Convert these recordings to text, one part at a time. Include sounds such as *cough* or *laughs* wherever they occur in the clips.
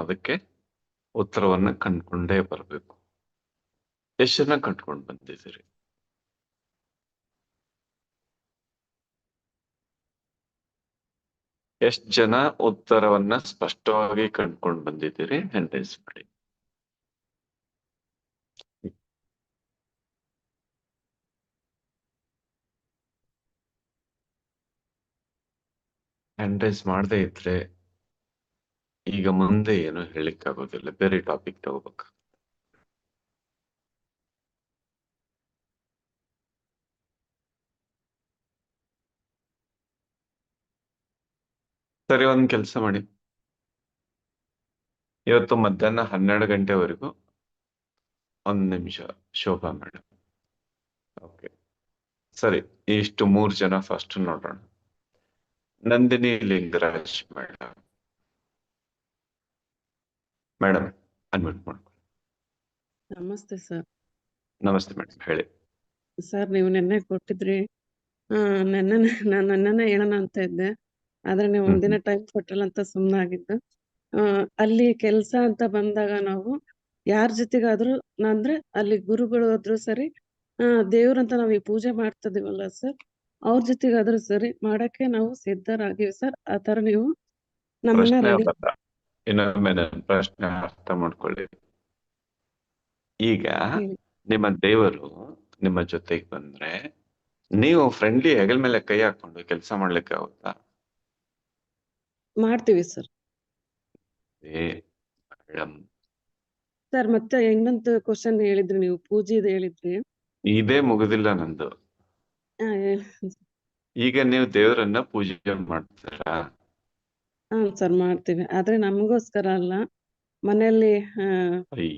ಅದಕ್ಕೆ ಉತ್ತರವನ್ನ ಕಂಡ್ಕೊಂಡೇ ಬರಬೇಕು ಎಷ್ಟ್ ಜನ ಕಂಡ್ಕೊಂಡು ಬಂದಿದ್ದೀರಿ ಎಷ್ಟು ಜನ ಉತ್ತರವನ್ನ ಸ್ಪಷ್ಟವಾಗಿ ಕಂಡ್ಕೊಂಡು ಬಂದಿದ್ದೀರಿ ಹೆಂಡೈಸ್ ಮಾಡಿ ಹ್ಯಾಂಡ್ ರೈಸ್ ಮಾಡದೇ ಇದ್ರೆ ಈಗ ಮುಂದೆ ಏನು ಆಗೋದಿಲ್ಲ ಬೇರೆ ಟಾಪಿಕ್ ತಗೋಬೇಕು ಸರಿ, ಒಂದು ಕೆಲಸ ಮಾಡಿ. ಇವತ್ತು ಮಧ್ಯಾಹ್ನ ಹನ್ನೆರಡು ಗಂಟೆವರೆಗೂ ಒಂದು ನಿಮಿಷ ಶೋಭಾ ಮೇಡಮ್ ಓಕೆ ಸರಿ, ಇಷ್ಟು ಮೂರು ಜನ ಫಸ್ಟ್ ನೋಡೋಣ. Nandini Lingaraj madam madam unmute ಮಾಡ್ಕೊಳ್ಳಿ. ನಮಸ್ತೆ ಸರ್. ನಮಸ್ತೆ ಮೇಡಮ್ ಹೇಳಿ. ಸರ್ ನೀವು ನೆನ್ನೆ ಕೊಟ್ಟಿದ್ರಿ. ಆ ನೆನ್ನೆ ನಾನು ನೆನ್ನೆನೆ ಹೇಳೋಣ ಅಂತ ಇದ್ದೆ. ಆದ್ರೆ ನೀವು ಹ್ಮ್ ಒಂದಿನ ಟೈಮ್ ಕೊಟ್ಟಲ್ಲ ಅಂತ ಸುಮ್ಮನಾಗಿದ್ದು ಆ ಅಲ್ಲಿ ಕೆಲಸ ಅಂತ ಬಂದಾಗ ನಾವು ಯಾರ ಜೊತೆಗಾದ್ರೂ ಅಂದ್ರೆ ಅಲ್ಲಿ ಗುರುಗಳು ಆದ್ರೂ ಸರಿ ಆ ದೇವ್ರಂತ ನಾವು ಈ ಪೂಜೆ ಮಾಡ್ತಿದೀವಲ್ಲ ಸರ್ ಅವ್ರ ಜೊತೆಗಾದ್ರೂ ಸರಿ ಮಾಡಕ್ಕೆ ನಾವು ಸಿದ್ಧರಾಗಿವಿ ಸರ್. ಆ ತರ ನೀವು ನಮ್ಮನ್ನ ಪ್ರಶ್ನೆ ರೆಡಿ ಅಲ್ಲ ಇನ್ನೊಮ್ಮೆ ನನ್ನ ಪ್ರಶ್ನೆ ಅರ್ಥ ಮಾಡ್ಕೊಳ್ಳಿ. ಈಗ ನಿಮ್ಮ ದೇವರು ನಿಮ್ಮ ಜೊತೆಗೆ ಬಂದ್ರೆ ನೀವು ಫ್ರೆಂಡ್ಲಿ ಹೆಗಲ್ ಮೇಲೆ ಕೈ ಹಾಕೊಂಡು ಕೆಲಸ ಮಾಡ್ಲಿಕ್ಕೆ ಆಗುತ್ತಾ? ಮಾಡ್ತೀವಿ ಸರ್ ಸರ್ ಮತ್ತೆ ಇನ್ನೊಂದು ಕ್ವಶನ್ ಹೇಳಿದ್ರಿ ನೀವು? ಪೂಜೆದು ಹೇಳಿದ್ರಿ? ಇದೇ ಮುಗುದಿಲ್ಲ ನಂದು. ಈಗ ನೀವು ದೇವರನ್ನ ಪೂಜೆ ಮಾಡ್ತೀರಾ? ಹಾ ಸರ್ ಮಾಡ್ತೀವಿ ಆದ್ರೆ ನಮಗೋಸ್ಕರ ಅಲ್ಲ. ಮನೆಯಲ್ಲಿ ಆ, ಐ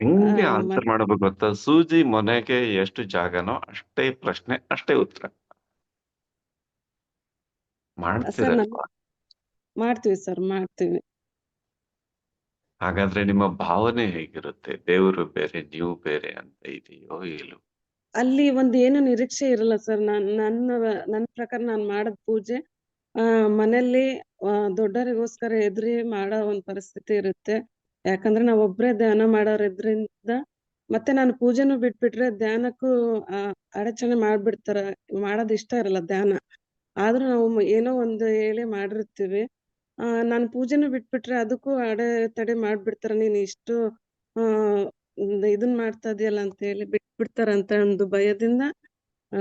ಹೆಂಗೆ ಆ, ಆನ್ಸರ್ ಮತ್- ಮಾಡಬೇಕು ಗೊತ್ತಾ? ಸೂಜಿ ಮನೆಗೆ ಎಷ್ಟು ಜಾಗನೋ ಅಷ್ಟೇ ಪ್ರಶ್ನೆ ಅಷ್ಟೇ ಉತ್ತರ. ಸರ್ ಮಾಡ್ತೀವಿ ಸರ್ ಮಾಡ್ತೀವಿ. ಹಾಗಾದ್ರೆ ನಿಮ್ಮ ಭಾವನೆ ಹೇಗಿರುತ್ತೆ? ದೇವರು ಬೇರೆ ನೀವು ಬೇರೆ ಅಂತ ಇದೆಯೋ ಇಲ್ಲೋ ಅಲ್ಲಿ ಒಂದು ಏನು ನಿರೀಕ್ಷೆ ಇರಲ್ಲ ಸರ್. ನಾನ್ ನನ್ನ ನನ್ನ ಪ್ರಕಾರ ನಾನು ಮಾಡದ ಪೂಜೆ ಆ ಮನೆಯಲ್ಲಿ ಆ, ದೊಡ್ಡವರಿಗೋಸ್ಕರ ಎದುರಿ ಮಾಡೋ ಒಂದು ಪರಿಸ್ಥಿತಿ ಇರುತ್ತೆ. ಯಾಕಂದ್ರೆ ನಾವ್ ಒಬ್ರೇ ಧ್ಯಾನ ಮಾಡೋರಿದ್ರಿಂದ ಮತ್ತೆ ನಾನು ಪೂಜೆನು ಬಿಟ್ಬಿಟ್ರೆ ಧ್ಯಾನಕ್ಕೂ ಅಡಚಣೆ ಮಾಡ್ಬಿಡ್ತಾರ ಮಾಡೋದ್ ಇಷ್ಟ ಇರಲ್ಲ ಧ್ಯಾನ. ಆದ್ರೂ ನಾವು ಏನೋ ಒಂದು ಹೇಳಿ ಮಾಡಿರ್ತೀವಿ. ಆ ನಾನು ಪೂಜೆನೂ ಬಿಟ್ಬಿಟ್ರೆ ಅದಕ್ಕೂ ಅಡೆ ತಡೆ ಮಾಡ್ಬಿಡ್ತಾರ. ನೀನ್ ಇಷ್ಟು ಇದನ್ ಮಾಡ್ತಾ ಇದೆಯಲ್ಲ ಅಂತ ಹೇಳಿ ಬಿಟ್ಬಿಡ್ತಾರ ಅಂತ ಒಂದು ಭಯದಿಂದ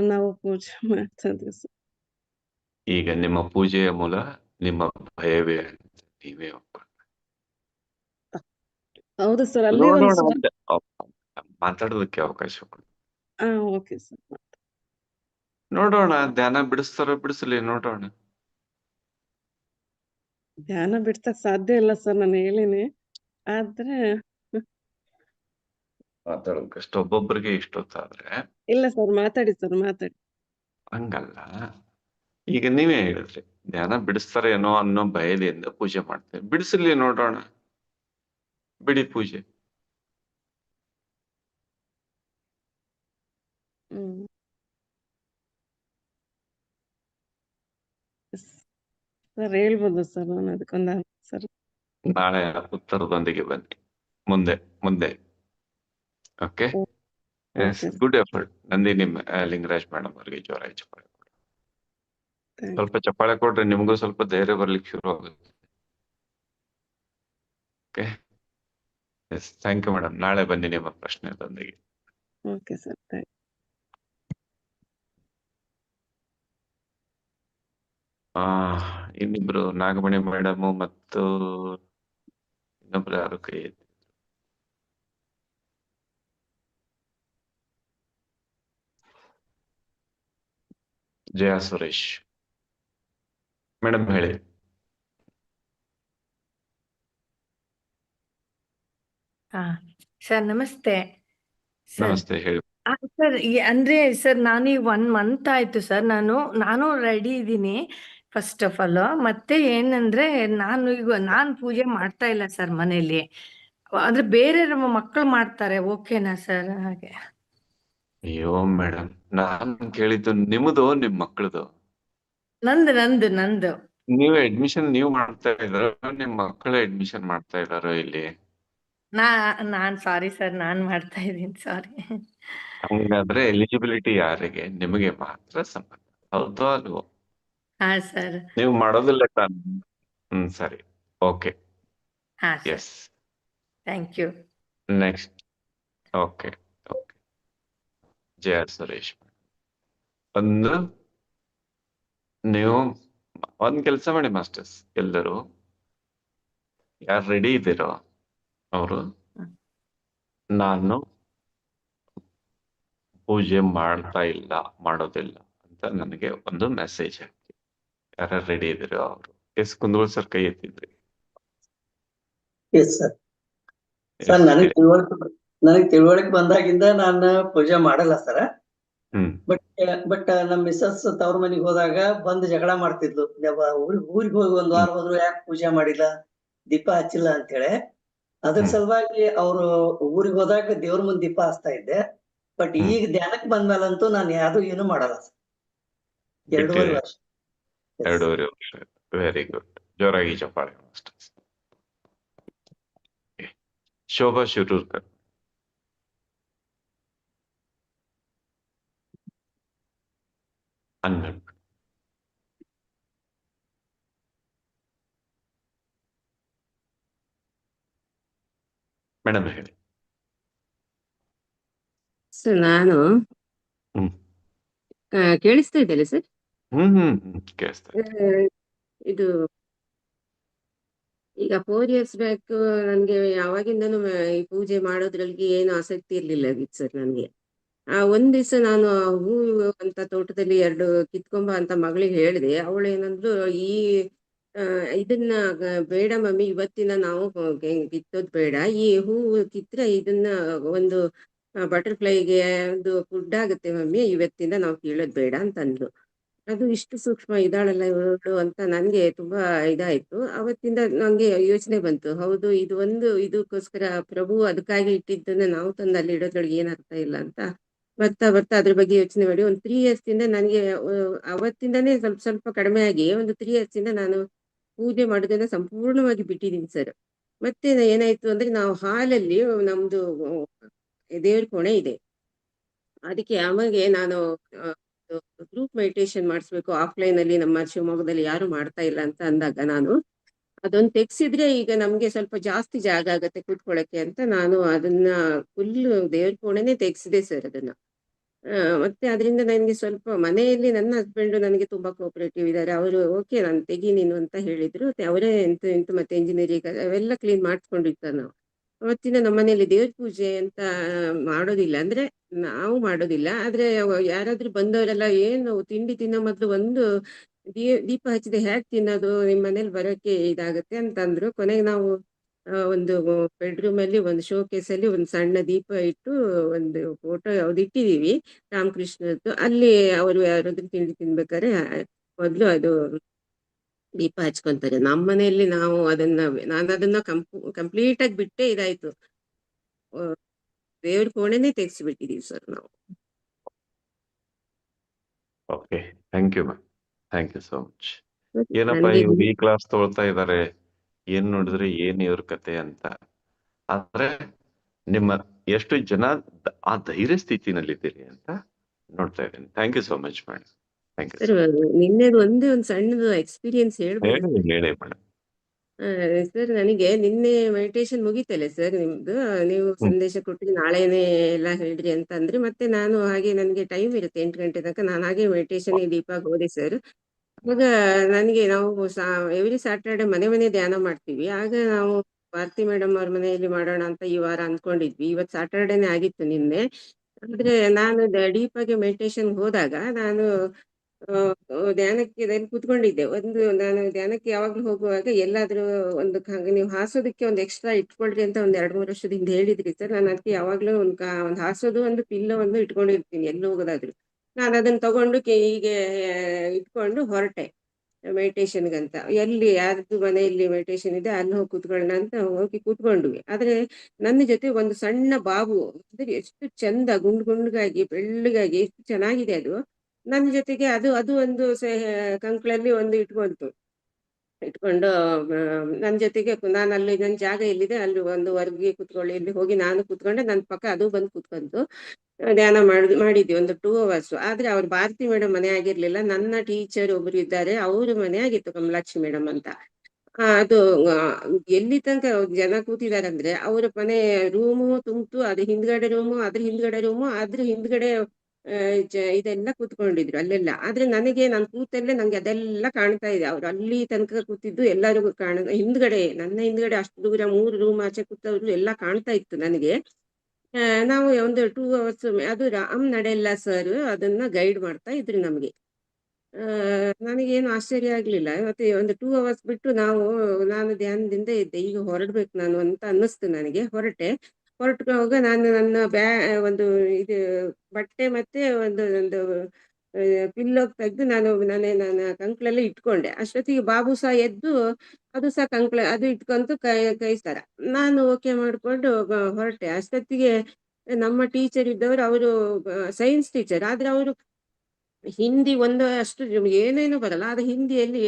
ನಾವು ಪೂಜೆ *laughs* ಮಾಡ್ತಾ ಇದ್ವಿ ಸರ್. ಈಗ ನಿಮ್ಮ ಪೂಜೆಯ ಮೂಲ ನಿಮ್ಮ ಭಯವೇ ಅಂತ ನೀವೇ ಹೌದು ಸರ್ ಅಲ್ಲಿ ಮಾತಾಡೋದಕ್ಕೆ ಅವಕಾಶ ಹಾ ಓಕೆ ಸರ್ ನೋಡೋಣ ಧ್ಯಾನ ಬಿಡಿಸ್ತಾರ ಬಿಡಿಸಲಿ ನೋಡೋಣ. ಧ್ಯಾನ ಬಿಡ್ಸಕ್ ಸಾಧ್ಯ ಇಲ್ಲ ಸರ್ ನಾನು ಹೇಳಿನಿ. ಆದ್ರೆ ಅಷ್ಟು ಒಬ್ಬೊಬ್ಬರಿಗೆ ಇಷ್ಟೊತ್ತಾದ್ರೆ ಇಲ್ಲ ಸರ್ ಮಾತಾಡಿ ಸರ್ ಮಾತಾಡಿ. ಹಂಗಲ್ಲ. ಈಗ ನೀವೇ ಹೇಳಿದ್ರಿ ಧ್ಯಾನ ಬಿಡಿಸ್ತಾರೇನೋ ಅನ್ನೋ ಭಯದಿಂದ ಪೂಜೆ ಮಾಡ್ತೇವೆ. ಬಿಡಿಸಲಿ ನೋಡೋಣ. ಬಿಡಿ ಪೂಜೆ. ಸರ್ ಹೇಳ್ಬೋದು ಸರ್ ನಾನು ಅದಕ್ಕೊಂದು ಸರ್ ನಾಳೆ ಉತ್ತರದೊಂದಿಗೆ ಬನ್ನಿ. ಮುಂದೆ ಮುಂದೆ. Okay yes good effort Nandini ನಿಮ್ಮ ಲಿಂಗರಾಜ್ ಮೇಡಮ್ ಅವರಿಗೆ ಜೋರಾಗಿ ಚಪ್ಪಾಳೆ ಸ್ವಲ್ಪ ಚಪ್ಪಾಳೆ ಕೊಟ್ರೆ ನಿಮಗೂ ಸ್ವಲ್ಪ ಧೈರ್ಯ ಬರ್ಲಿಕ್ಕೆ ಶುರು ಆಗುತ್ತೆ. Okay yes thank you madam ನಾಳೆ ಬನ್ನಿ ನಿಮ್ಮ ಪ್ರಶ್ನೆದೊಂದಿಗೆ ಓಕೆ ಸರ್ ಥ್ಯಾಂಕ್ ಆ ಇನ್ನಿಬ್ರು ನಾಗಮಣಿ ಮೇಡಮ್ ಮತ್ತು ಇನ್ನೊಬ್ರು ಯಾರು ಕೈ ಜಯ ಸುರೇಶ್ ಮೇಡಮ್ ಹೇಳಿ ಸರ್ ನಮಸ್ತೆ. ನಮಸ್ತೆ ಹೇಳಿ. ಸರ್ ಅಂದ್ರೆ ಸರ್ ನಾನು ಈಗ ಒನ್ ಮಂತ್ ಆಯ್ತು ಸರ್. ನಾನು ನಾನು ರೆಡಿ ಇದ್ದೀನಿ ಫಸ್ಟ್ ಆಫ್ ಆಲ್ ಮತ್ತೆ ಏನಂದ್ರೆ ನಾನು ಈಗ ನಾನು ಪೂಜೆ ಮಾಡ್ತಾ ಇಲ್ಲ ಸರ್ ಮನೇಲಿ. ಅಂದ್ರೆ ಬೇರೆ ಮಕ್ಕಳು ಮಾಡ್ತಾರೆ ಓಕೆನಾ ಸರ್? ಹಾಗೆ. ಅಯ್ಯೋ ಮೇಡಮ್ ನಾನ್ ಕೇಳಿದ್ದು ನಿಮ್ಮದು ನಿಮ್ ಮಕ್ಕಳದು ನಂದು ನಂದು ನಂದು. ನೀವು ಅಡ್ಮಿಷನ್ ನೀವು ಮಾಡ್ತಾ ಇದ್ದಾರೋ ನಿಮ್ ಮಕ್ಕಳು ಅಡ್ಮಿಷನ್ ಮಾಡ್ತಾ ಇದ್ದಾರೋ ಇಲ್ಲಿ? ನಾ ನಾನ್ ಸಾರಿ ಸರ್ ನಾನ್ ಮಾಡ್ತಾ ಇದ್ದೀನಿ ಸಾರಿ ಹಂಗಾದ್ರೆ ಎಲಿಜಿಬಿಲಿಟಿ ಯಾರಿಗೆ? ನಿಮಗೆ ಮಾತ್ರ ಸಂಬಂಧ. ಹೌದೋ ಅಲ್ವೋ? ಹಾ ಸರ್ ನೀವು ಮಾಡೋದಿಲ್ಲ ತಾನೆ? ಹ್ಮ್ ಸರಿ. ಓಕೆ ಹಾ yes thank you next okay J R Suresh. ಒಂದು ನೀವು ಒಂದ್ ಕೆಲಸ ಮಾಡಿ ಮಾಸ್ಟರ್ಸ್ ಎಲ್ಲರೂ. ಯಾರು ರೆಡಿ ಇದ್ದೀರೋ ಅವರು. ನಾನು ಪೂಜೆ ಮಾಡ್ತಾ ಇಲ್ಲ ಮಾಡೋದಿಲ್ಲ ಅಂತ ನನಗೆ ಒಂದು ಮೆಸೇಜ್ ಹಾಕಿ. ಯಾರು ರೆಡಿ ಇದ್ದೀರೋ ಅವರು. ಎಸ್ ಕುಂದಗೋಳ್ ಸರ್ ಕೈ ಎತ್ತಿದ್ರಿ? ನನಗೆ ತಿಳುವಳಿಕೆ ಬಂದಾಗಿಂದ ನಾನು ಪೂಜೆ ಮಾಡಲ್ಲ ಸರ್. ಬಟ್ ಬಟ್ ನಮ್ ಮಿಸಸ್ ತವ್ರ ಮನೆಗೆ ಹೋದಾಗ ಬಂದ್ ಜಗಳ ಮಾಡ್ತಿದ್ಲು. ಊರಿಗೆ ಊರಿಗೆ ಹೋಗಿ ಒಂದ್ ವಾರ ಹೋದ್ರು ಯಾಕೆ ಪೂಜೆ ಮಾಡಿಲ್ಲ? ದೀಪ ಹಚ್ಚಿಲ್ಲ ಅಂತೇಳಿ. ಅದ್ರ. ಸಲುವಾಗಿ ಅವ್ರು ಊರಿಗೆ ಹೋದಾಗ ದೇವ್ರ ಮುಂದ್ ದೀಪ ಹಚ್ತಾ ಇದ್ದೆ. ಬಟ್. ಈಗ ಧ್ಯಾನಕ್ಕೆ ಬಂದ್ಮೇಲಂತೂ ನಾನು ಯಾವ್ದು ಏನು ಮಾಡಲ್ಲ. ಎರಡೂವರೆ ವರ್ಷ. ಎರಡೂವರೆ ವರ್ಷ. ವೆರಿ ಗುಡ್ ಜೋರಾಗಿ ಚಪ್ಪಾಳೆ ಶೋಭಾ ಶಿರೂರ್ಕರ್ ಮೇಡಮ್ ಹೇಳಿ ಸರ್ ನಾನು ಹ್ಮ್. ಆ, ಕೇಳಿಸ್ತಾ ಇದ್ದಲ್ಲ ಸರ್ ಹ್ಮ್ ಹ್ಮ್ ಹ್ಮ್ ಕೇಳಿಸ್ತಾ ಇದೆ. ಇದು ಈಗ ಫೋರ್ ಇಯರ್ಸ್ ಬ್ಯಾಕ್ ನನ್ಗೆ ಯಾವಾಗಿಂದನು ಮ- ಈ ಪೂಜೆ ಮಾಡೋದ್ರಲ್ಲಿ ಏನು ಆಸಕ್ತಿ ಇರ್ಲಿಲ್ಲ ಸರ್ ನನಗೆ ಆ, ಒಂದ್ ದಿವಸ ನಾನು ಹೂ ಅಂತ ತೋಟದಲ್ಲಿ ಎರಡು ಕಿತ್ಕೊಂಬ ಅಂತ ಮಗಳಿಗೆ ಹೇಳಿದೆ. ಅವಳು ಏನಂದ್ರು, ಈ ಇದನ್ನ ಬೇಡ ಮಮ್ಮಿ, ಇವತ್ತಿನ ನಾವು ಕಿತ್ತೋದ್ ಬೇಡ. ಈ ಹೂವು ಕಿತ್ರೆ ಇದನ್ನ ಒಂದು ಬಟರ್ಫ್ಲೈಗೆ ಒಂದು ಫುಡ್ ಆಗುತ್ತೆ ಮಮ್ಮಿ, ಇವತ್ತಿಂದ ನಾವು ಕೀಳೋದ್ ಬೇಡ ಅಂತ ಅಂದ್ಲು ಅದು ಇಷ್ಟು ಸೂಕ್ಷ್ಮ ಇದಾಳಲ್ಲ ಇವಳು ಅಂತ ನನ್ಗೆ ತುಂಬಾ ಇದಾಯ್ತು. ಅವತ್ತಿಂದ ನಂಗೆ ಯೋಚನೆ ಬಂತು. ಹೌದು, ಇದು ಒಂದು, ಇದಕ್ಕೋಸ್ಕರ ಪ್ರಭು ಅದಕ್ಕಾಗಿ ಇಟ್ಟಿದ್ದನ್ನ ನಾವು ತಂದು ಅಲ್ಲಿ ಇಡೋದ್ರೊಳಗೆ ಏನ್ ಅರ್ಥ ಇಲ್ಲ ಅಂತ. ಬರ್ತಾ ಬರ್ತಾ ಅದ್ರ ಬಗ್ಗೆ ಯೋಚನೆ ಮಾಡಿ. ಒಂದು ತ್ರೀ ಇಯರ್ಸ್ ಇಂದ ನನಗೆ ಅವತ್ತಿಂದಾನೇ ಸ್ವಲ್ಪ ಸ್ವಲ್ಪ ಕಡಿಮೆ ಆಗಿ ಒಂದು ತ್ರೀ ಇಯರ್ಸ್ ಇಂದ ನಾನು ಪೂಜೆ ಮಾಡೋದನ್ನ ಸಂಪೂರ್ಣವಾಗಿ ಬಿಟ್ಟಿದ್ದೀನಿ ಸರ್ ಮತ್ತೆ ಏನಾಯ್ತು ಅಂದ್ರೆ ನಾವು ಹಾಲಲ್ಲಿ ನಮ್ದು ದೇವ್ರ ಕೋಣೆ ಇದೆ. ಅದಕ್ಕೆ ಆಮೇಲೆ ನಾನು ಗ್ರೂಪ್ ಮೆಡಿಟೇಷನ್ ಮಾಡಿಸ್ಬೇಕು. ಆಫ್ಲೈನ್ ಅಲ್ಲಿ ನಮ್ಮ ಶಿವಮೊಗ್ಗದಲ್ಲಿ ಯಾರು ಮಾಡ್ತಾ ಇಲ್ಲ ಅಂತ ಅಂದಾಗ ನಾನು ಅದೊಂದು ತೆಗ್ಸಿದ್ರೆ ಈಗ ನಮ್ಗೆ ಸ್ವಲ್ಪ ಜಾಸ್ತಿ ಜಾಗ ಆಗತ್ತೆ ಕೂತ್ಕೊಳ್ಳಕ್ಕೆ ಅಂತ ನಾನು ಅದನ್ನ ಫುಲ್ ದೇವ್ರ ಕೋಣೆನೆ ತೆಗ್ಸಿದೆ ಸರ್ ಅದನ್ನ. ಮತ್ತೆ ಅದರಿಂದ ನನಗೆ ಸ್ವಲ್ಪ ಮನೆಯಲ್ಲಿ ನನ್ನ ಹಸ್ಬೆಂಡ್ ನನಗೆ ತುಂಬಾ ಕೋಪರೇಟಿವ್ ಇದ್ದಾರೆ. ಅವರು, ಓಕೆ, ನಾನು ತೆಗಿ ನೀನು ಅಂತ ಹೇಳಿದ್ರು. ಮತ್ತೆ ಅವರೇ ಎಂತ ಎಂತ ಮತ್ತೆ ಇಂಜಿನಿಯರಿಂಗ್ ಅವೆಲ್ಲ ಕ್ಲೀನ್ ಮಾಡಿಸ್ಕೊಂಡಿರ್ತಾರೆ ನಾವು. ಅವತ್ತಿನ ನಮ್ಮ ಮನೆಯಲ್ಲಿ ದೇವ್ರ ಪೂಜೆ ಅಂತ ಮಾಡೋದಿಲ್ಲ. ಅಂದ್ರೆ ನಾವು ಮಾಡೋದಿಲ್ಲ. ಆದ್ರೆ ಯಾರಾದ್ರೂ ಬಂದವರೆಲ್ಲ, ಏನು ತಿಂಡಿ ತಿನ್ನೋ ಮೊದಲು ಒಂದು ದೀಪ ಹಚ್ಚಿದೆ, ಹೇಗ್ ತಿನ್ನೋದು? ನಿಮ್ ಮನೇಲಿ ಬರೋಕೆ ಇದಾಗುತ್ತೆ ಅಂತಂದ್ರು. ಕೊನೆಗೆ ನಾವು ಒಂದು ಬೆಡ್ರೂಮ್ ಅಲ್ಲಿ ಒಂದು ಶೋಕೇಸ್ ಅಲ್ಲಿ ಒಂದು ಸಣ್ಣ ದೀಪ ಇಟ್ಟು ಒಂದು ಫೋಟೋ ಯಾವ್ದು ಇಟ್ಟಿದೀವಿ ರಾಮಕೃಷ್ಣದ್ದು. ಅಲ್ಲಿ ಅವರು ಯಾರಾದ್ರೂ ತಿಂಡಿ ತಿನ್ಬೇಕಾದ್ರೆ ಮೊದಲು ಅದು ದೀಪ ಹಚ್ಕೊಂತಾರೆ. ನಮ್ಮ ಮನೆಯಲ್ಲಿ ನಾವು ಅದನ್ನ ನಾನು ಅದನ್ನ ಕಂಪ್ ಕಂಪ್ಲೀಟ್ ಆಗಿ ಬಿಟ್ಟೆ ಇದಾಯ್ತು. ದೇವ್ರ ಕೋಣೆನೆ ತೆಗ್ಸಿಬಿಟ್ಟಿದೀವಿ ಸರ್ ನಾವು. Okay thank you ma'am thank you so much ಏನಪ್ಪ ಇವ್ರು ಈ ಕ್ಲಾಸ್ ತಗೊಳ್ತಾ ಇದ್ದಾರೆ ಏನ್ ನೋಡಿದ್ರೆ ಏನ್ ಇವ್ರ ಕತೆ ಅಂತ. ಆದ್ರೆ ನಿಮ್ಮ ಎಷ್ಟು ಜನ ಆ ಧೈರ್ಯ ಸ್ಥಿತಿನಲ್ಲಿದ್ದೀರಿ ಅಂತ ನೋಡ್ತಾ ಇದ್ದೀನಿ. Thank you so much madam sir ನಿನ್ನೆದು ಒಂದೇ ಒಂದು ಸಣ್ಣದು ಎಕ್ಸ್ಪೀರಿಯನ್ಸ್ ಹೇಳ್ಬೋದು. ಹೇಳಿ ಹೇಳಿ ಮೇಡಮ್ ಸರ್ ನನಗೆ ನಿನ್ನೆ ಮೆಡಿಟೇಷನ್ ಮುಗಿತಲ್ಲ ಸರ್ ನಿಮ್ದು? ನೀವು ಸಂದೇಶ ಕೊಟ್ಟು ನಾಳೆನೆ ಎಲ್ಲ ಹೇಳ್ರಿ ಅಂತ ಅಂದ್ರೆ ಮತ್ತೆ ನಾನು ಹಾಗೆ ನನಗೆ ಟೈಮ್ ಇರುತ್ತೆ ಎಂಟು ಗಂಟೆ ತನಕ ನಾನು ಹಾಗೆ ಮೆಡಿಟೇಷನ್ ದೀಪ ಹೋದೆ ಸರ್. ಆಗ ನನಗೆ ನಾವು ಎವ್ರಿ ಸ್ಯಾಟರ್ಡೆ ಮನೆ ಮನೆ ಧ್ಯಾನ ಮಾಡ್ತೀವಿ. ಆಗ ನಾವು ಭಾರತಿ ಮೇಡಮ್ ಅವ್ರ ಮನೆಯಲ್ಲಿ ಮಾಡೋಣ ಅಂತ ಈ ವಾರ ಅನ್ಕೊಂಡಿದ್ವಿ. ಇವತ್ತು ಸ್ಯಾಟರ್ಡೇನೆ ಆಗಿತ್ತು ನಿನ್ನೆ. ಅಂದ್ರೆ ನಾನು ಡೀಪ್ ಆಗಿ ಮೆಡಿಟೇಷನ್ ಹೋದಾಗ ನಾನು ಧ್ಯಾನಕ್ಕೆ ನಾನು ಕೂತ್ಕೊಂಡಿದ್ದೆ. ಒಂದು ನಾನು ಧ್ಯಾನಕ್ಕೆ ಯಾವಾಗ್ಲೂ ಹೋಗುವಾಗ ಎಲ್ಲಾದ್ರೂ ಒಂದು ನೀವು ಹಾಸೋದಕ್ಕೆ ಒಂದು ಎಕ್ಸ್ಟ್ರಾ ಇಟ್ಕೊಳ್ರಿ ಅಂತ ಒಂದ್ ಎರಡ್ ಮೂರು ವರ್ಷದಿಂದ ಹೇಳಿದ್ರಿ ಸರ್. ನಾನು ಅದಕ್ಕೆ ಯಾವಾಗ್ಲೂ ಒಂದು ಒಂದು ಹಾಸೋದು ಒಂದು ಪಿಲ್ಲೋ ಒಂದು ಇಟ್ಕೊಂಡಿರ್ತೀನಿ. ಎಲ್ಲಿ ಹೋಗೋದಾದ್ರು. ನಾನು ಅದನ್ನ ತಗೊಂಡು ಹೀಗೆ ಇಟ್ಕೊಂಡು ಹೊರಟೆ. ಮೆಡಿಟೇಷನ್ಗಂತ ಎಲ್ಲಿ, ಯಾರ್ದು ಮನೆಯಲ್ಲಿ ಮೆಡಿಟೇಷನ್ ಇದೆ, ಅಲ್ಲಿ ಹೋಗಿ ಕೂತ್ಕೊಳ್ಳೋಣ ಅಂತ ಹೋಗಿ ಕೂತ್ಕೊಂಡ್ವಿ. ಆದ್ರೆ ನನ್ನ ಜೊತೆ ಒಂದು ಸಣ್ಣ ಬಾಬು, ಅಂದ್ರೆ ಎಷ್ಟು ಚಂದ, ಗುಂಡ್ ಗುಂಡ್ಗಾಗಿ, ಬೆಳ್ಳಗಾಗಿ, ಎಷ್ಟು ಚೆನ್ನಾಗಿದೆ ಅದು. ನನ್ನ ಜೊತೆಗೆ ಅದು ಅದು ಒಂದು ಕಂಕ್ಳಲ್ಲಿ ಒಂದು ಇಟ್ಕೊಂತು. ಇಟ್ಕೊಂಡು ನನ್ನ ಜೊತೆಗೆ ನಾನು ಅಲ್ಲಿ, ನನ್ನ ಜಾಗ ಎಲ್ಲಿದೆ, ಅಲ್ಲಿ ಒಂದು ವರ್ಗಿ ಕುತ್ಕೊಳ್ಳಿ, ಇಲ್ಲಿ ಹೋಗಿ ನಾನು ಕುತ್ಕೊಂಡೆ, ನನ್ನ ಪಕ್ಕ ಅದು ಬಂದು ಕುತ್ಕೊಂತು. ಧ್ಯಾನ ಮಾಡಿ ಮಾಡಿದ್ವಿ, ಒಂದು ಟೂ ಅವರ್ಸ್ ಆದ್ರೆ ಅವ್ರು ಭಾರತಿ ಮೇಡಮ್ ಮನೆ ಆಗಿರ್ಲಿಲ್ಲ. ನನ್ನ ಟೀಚರ್ ಒಬ್ರು ಇದ್ದಾರೆ. ಅವ್ರ ಮನೆ ಆಗಿತ್ತು ಕಮಲಾಕ್ಷಿ ಮೇಡಮ್ ಅಂತ. ಅದು ಎಲ್ಲಿ ತನಕ ಜನ ಕೂತಿದ್ದಾರೆ ಅಂದ್ರೆ ಅವ್ರ ಮನೆ ರೂಮು ತುಂಬ್ತು. ಅದ್ರ ಹಿಂದ್ಗಡೆ ರೂಮು ಅದ್ರ ಹಿಂದ್ಗಡೆ ರೂಮು ಅದ್ರ ಹಿಂದ್ಗಡೆ ಇದೆಲ್ಲ ಕೂತ್ಕೊಂಡಿದ್ರು ಅಲ್ಲೆಲ್ಲ. ಆದ್ರೆ ನನಗೆ, ನಾನು ಕೂತಲ್ಲೇ ನಂಗೆ ಅದೆಲ್ಲ ಕಾಣ್ತಾ ಇದೆ. ಅವ್ರು ಅಲ್ಲಿ ತನಕ ಕೂತಿದ್ದು ಎಲ್ಲರಿಗೂ ಕಾಣ ಹಿಂದ್ಗಡೆ, ನನ್ನ ಹಿಂದ್ಗಡೆ ಅಷ್ಟು ದೂರ ಮೂರು ರೂಮ್ ಆಚೆ ಕೂತವ್ರು ಎಲ್ಲ ಕಾಣ್ತಾ ಇತ್ತು ನನಗೆ. ನಾವು ಒಂದು ಟೂ ಅವರ್ಸ್ ಅದು ರಾಮ್ ನಡೆಲ್ಲ ಸರ್ ಅದನ್ನ ಗೈಡ್ ಮಾಡ್ತಾ ಇದ್ರು ನಮಗೆ. ನನಗೇನು ಆಶ್ಚರ್ಯ ಆಗ್ಲಿಲ್ಲ. ಮತ್ತೆ ಒಂದು ಟೂ ಅವರ್ಸ್ ಬಿಟ್ಟು ನಾವು, ನಾನು ಧ್ಯಾನದಿಂದ ಇದ್ದೆ. ಈಗ ಹೊರಡ್ಬೇಕು ನಾನು ಅಂತ ಅನ್ನಿಸ್ತು ನನಗೆ. ಹೊರಟೆ. ಹೊರಟುವಾಗ ನಾನು ನನ್ನ ಬ್ಯಾ, ಒಂದು ಇದು ಬಟ್ಟೆ ಮತ್ತೆ ಒಂದು ಒಂದು ಪಿಲ್ಲೋ ತೆಗೆದು ನಾನು ನಾನೇ ನನ್ನ ಕಂಕ್ಳಲ್ಲೇ ಇಟ್ಕೊಂಡೆ. ಅಷ್ಟೊತ್ತಿಗೆ ಬಾಬು ಸಹ ಎದ್ದು ಅದು ಸಹ ಕಂಕ್ಳ, ಅದು ಇಟ್ಕೊಂತು ಕೈ, ಕೈಸ್ತಾರ. ನಾನು ಓಕೆ ಮಾಡ್ಕೊಂಡು ಹೊರಟೆ. ಅಷ್ಟೊತ್ತಿಗೆ ನಮ್ಮ ಟೀಚರ್ ಇದ್ದವರು, ಅವರು ಸೈನ್ಸ್ ಟೀಚರ್ ಆದ್ರೆ ಅವರು ಹಿಂದಿ ಒಂದು ಅಷ್ಟು ಏನೇನು ಬರಲ್ಲ. ಆದ್ರೆ ಹಿಂದಿಯಲ್ಲಿ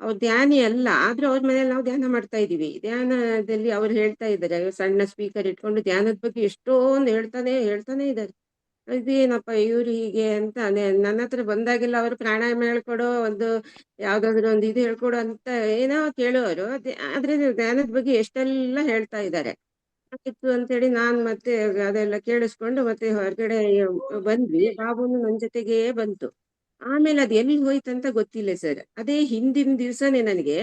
ಅವ್ರು ಧ್ಯಾನಿ ಅಲ್ಲ. ಆದ್ರೂ ಅವ್ರ ಮನೇಲಿ ನಾವು ಧ್ಯಾನ ಮಾಡ್ತಾ ಇದೀವಿ ಧ್ಯಾನದಲ್ಲಿ ಅವ್ರು ಹೇಳ್ತಾ ಇದ್ದಾರೆ. ಸಣ್ಣ ಸ್ಪೀಕರ್ ಇಟ್ಕೊಂಡು ಧ್ಯಾನದ ಬಗ್ಗೆ ಎಷ್ಟೊಂದು ಹೇಳ್ತಾನೆ ಹೇಳ್ತಾನೆ ಇದ್ದಾರೆ. ಇದೇನಪ್ಪ ಇವ್ರು ಹೀಗೆ ಅಂತ ನನ್ನ ಹತ್ರ ಬಂದಾಗೆಲ್ಲ ಅವರು ಪ್ರಾಣಾಯಾಮ ಹೇಳ್ಕೊಡೋ ಒಂದು ಯಾವ್ದಾದ್ರು ಒಂದು ಇದು ಹೇಳ್ಕೊಡು ಅಂತ ಏನೋ ಕೇಳೋರು. ಆದ್ರೆ ಧ್ಯಾನದ ಬಗ್ಗೆ ಎಷ್ಟೆಲ್ಲ ಹೇಳ್ತಾ ಇದ್ದಾರೆ. ಅಂತ ಅಂತೇಳಿ ನಾನ್ ಮತ್ತೆ ಅದೆಲ್ಲ ಕೇಳಿಸ್ಕೊಂಡು ಮತ್ತೆ ಹೊರಗಡೆ ಬಂದ್ವಿ. ಬಾಬುನು ನನ್ ಜೊತೆಗೆ ಬಂತು. ಆಮೇಲೆ ಅದ್ ಎಲ್ಲಿ ಹೋಯ್ತಂತ ಗೊತ್ತಿಲ್ಲ ಸರ್. ಅದೇ ಹಿಂದಿನ ದಿವ್ಸನೇ ನನಗೆ